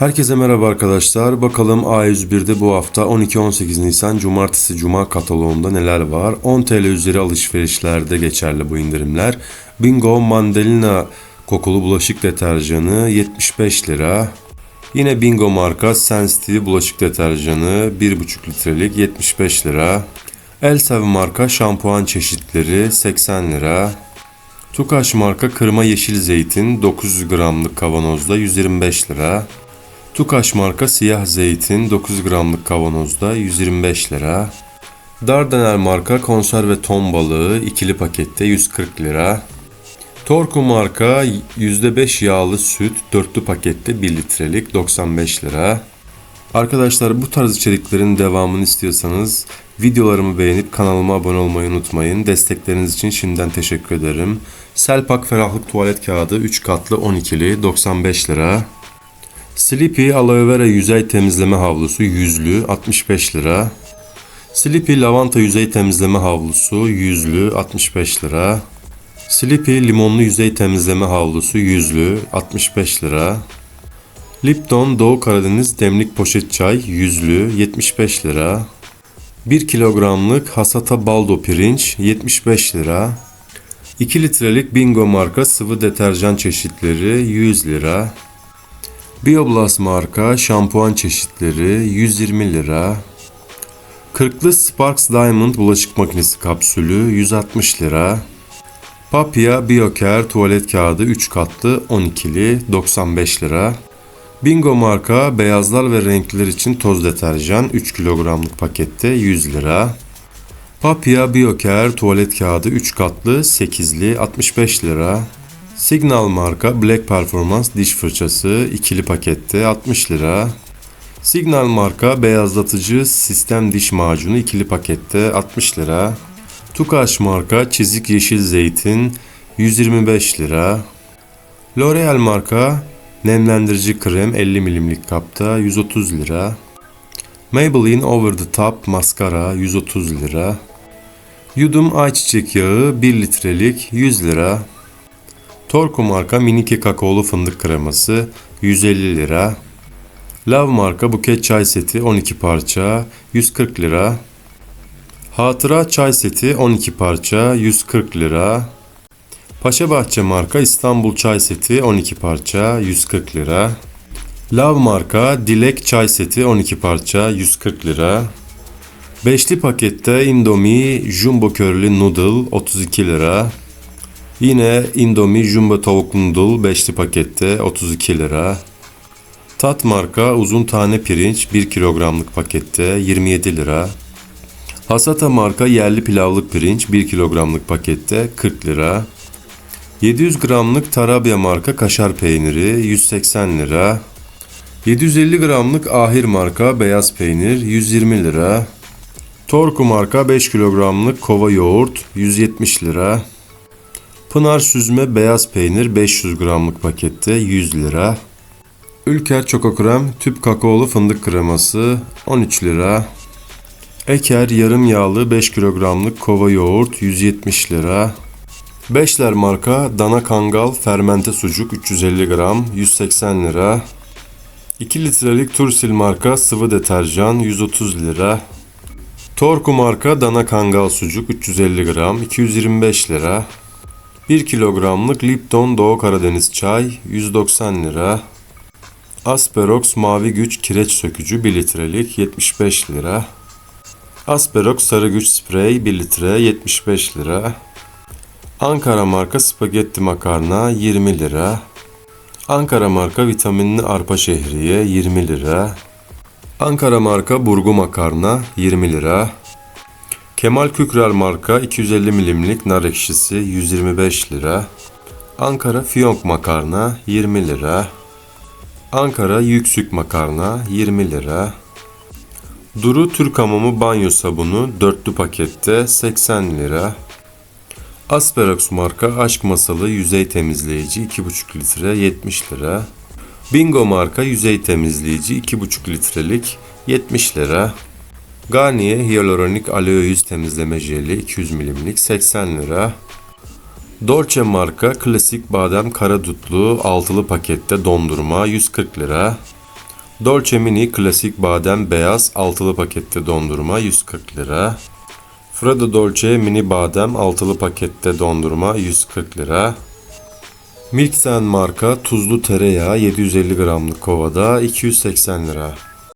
Herkese merhaba arkadaşlar. Bakalım A101'de bu hafta 12-18 Nisan Cumartesi Cuma kataloğunda neler var? 10 TL üzeri alışverişlerde geçerli bu indirimler. Bingo Mandalina kokulu bulaşık deterjanı 75 lira. Yine Bingo marka Sensitive bulaşık deterjanı 1,5 litrelik 75 lira. Elsev marka şampuan çeşitleri 80 lira. Tukaş marka kırma yeşil zeytin 900 gramlık kavanozda 125 lira. Tukaş marka siyah zeytin 9 gramlık kavanozda 125 lira. Dardanel marka konserve ton balığı ikili pakette 140 lira. Torku marka %5 yağlı süt dörtlü pakette 1 litrelik 95 lira. Arkadaşlar bu tarz içeriklerin devamını istiyorsanız videolarımı beğenip kanalıma abone olmayı unutmayın. Destekleriniz için şimdiden teşekkür ederim. Selpak ferahlık tuvalet kağıdı 3 katlı 12'li 95 lira. Sleepy aloe vera yüzey temizleme havlusu yüzlü 65 lira. Sleepy lavanta yüzey temizleme havlusu yüzlü 65 lira. Sleepy limonlu yüzey temizleme havlusu yüzlü 65 lira. Lipton Doğu Karadeniz demlik poşet çay yüzlü 75 lira. 1 kilogramlık Hasata Baldo pirinç 75 lira. 2 litrelik Bingo marka sıvı deterjan çeşitleri 100 lira. Bioblast marka şampuan çeşitleri 120 lira. Kırklı Sparks Diamond bulaşık makinesi kapsülü 160 lira. Papia BioCare tuvalet kağıdı 3 katlı 12'li 95 lira. Bingo marka beyazlar ve renkliler için toz deterjan 3 kilogramlık pakette 100 lira. Papia BioCare tuvalet kağıdı 3 katlı 8'li 65 lira. Signal marka Black Performance diş fırçası ikili pakette 60 lira. Signal marka beyazlatıcı sistem diş macunu ikili pakette 60 lira. Tukaş marka çizik yeşil zeytin 125 lira. L'Oreal marka nemlendirici krem 50 milimlik kapta 130 lira. Maybelline Over the Top maskara 130 lira. Yudum ayçiçek yağı 1 litrelik 100 lira. Torku marka Minike kakaolu fındık kreması 150 lira. Love marka buket çay seti 12 parça 140 lira. Hatıra çay seti 12 parça 140 lira. Paşabahçe marka İstanbul çay seti 12 parça 140 lira. Love marka Dilek çay seti 12 parça 140 lira. Beşli pakette Indomie Jumbo Curly Noodle 32 lira. Yine Indomie Jumbo Tavuk Noodle beşli pakette 32 lira. Tat marka uzun tane pirinç 1 kilogramlık pakette 27 lira. Hasata marka yerli pilavlık pirinç 1 kilogramlık pakette 40 lira. 700 gramlık Tarabya marka kaşar peyniri 180 lira. 750 gramlık Ahir marka beyaz peynir 120 lira. Torku marka 5 kilogramlık kova yoğurt 170 lira. Pınar süzme beyaz peynir 500 gramlık pakette 100 lira. Ülker Çoko Krem tüp kakaolu fındık kreması 13 lira. Eker yarım yağlı 5 kilogramlık kova yoğurt 170 lira. Beşler marka dana kangal fermente sucuk 350 gram 180 lira. 2 litrelik Tursil marka sıvı deterjan 130 lira. Torku marka dana kangal sucuk 350 gram 225 lira. 1 kilogramlık Lipton Doğu Karadeniz çay 190 lira. Asperox mavi güç kireç sökücü 1 litrelik 75 lira. Asperox sarı güç sprey 1 litre 75 lira. Ankara marka spagetti makarna 20 lira. Ankara marka vitaminli arpa şehriye 20 lira. Ankara marka burgu makarna 20 lira. Kemal Kükrer marka 250 milimlik nar ekşisi 125 lira. Ankara fiyonk makarna 20 lira. Ankara yüksük makarna 20 lira. Duru Türk hamamı banyo sabunu dörtlü pakette 80 lira. Asperox marka aşk masalı yüzey temizleyici 2,5 litre 70 lira. Bingo marka yüzey temizleyici 2,5 litrelik 70 lira. Garnier hyaluronik aloe yüz temizleme jeli 200 milimlik 80 lira. Dolce marka klasik badem kara dutlu altılı pakette dondurma 140 lira. Dolce Mini klasik badem beyaz altılı pakette dondurma 140 lira. Freddo Dolce mini badem altılı pakette dondurma 140 lira. Milksen marka tuzlu tereyağı 750 gramlık kovada 280 lira.